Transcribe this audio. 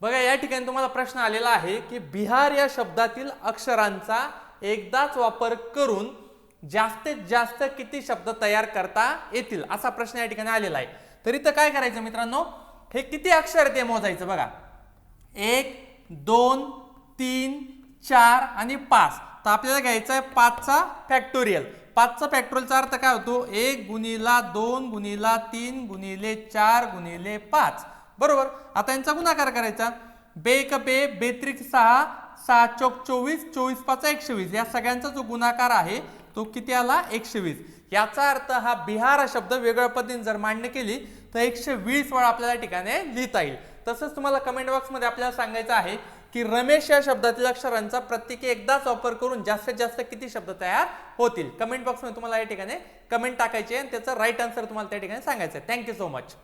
बघा या ठिकाणी तुम्हाला प्रश्न आलेला आहे की बिहार या शब्दातील अक्षरांचा एकदाच वापर करून जास्तीत जास्त किती शब्द तयार करता येतील असा प्रश्न या ठिकाणी आलेला आहे. तर इथं काय करायचं मित्रांनो? हे किती अक्षर ते मोजायचं बघा. एक दोन तीन चार आणि पाच. तर आपल्याला घ्यायचं आहे पाचचा फॅक्टोरियल. पाचचा फॅक्टोरियलचा अर्थ काय होतो? एक गुणिला दोन गुणिला तीन गुणिले चार गुणिले पाच. बरोबर? आता यांचा गुणाकार करायचा. बे एक बे बेत्रिक सहा सहा चौक चोवीस चोवीस पाच एकशे वीस या सगळ्यांचा जो गुणाकार आहे तो किती आला? एकशे वीस याचा अर्थ हा बिहार हा शब्द वेगळ्या पद्धतीने जर मांडणी केली तर एकशे वीस वेळा आपल्याला या ठिकाणी लिहिता येईल. तसंच तुम्हाला कमेंट बॉक्समध्ये आपल्याला सांगायचं आहे की रमेश या शब्दातील अक्षरांचा प्रत्येकी एकदाच वापर करून जास्तीत जास्त किती शब्द तयार होतील? कमेंट बॉक्समध्ये तुम्हाला या ठिकाणी कमेंट टाकायची आहे आणि त्याचं राईट आन्सर तुम्हाला त्या ठिकाणी सांगायचं आहे. Thank you so much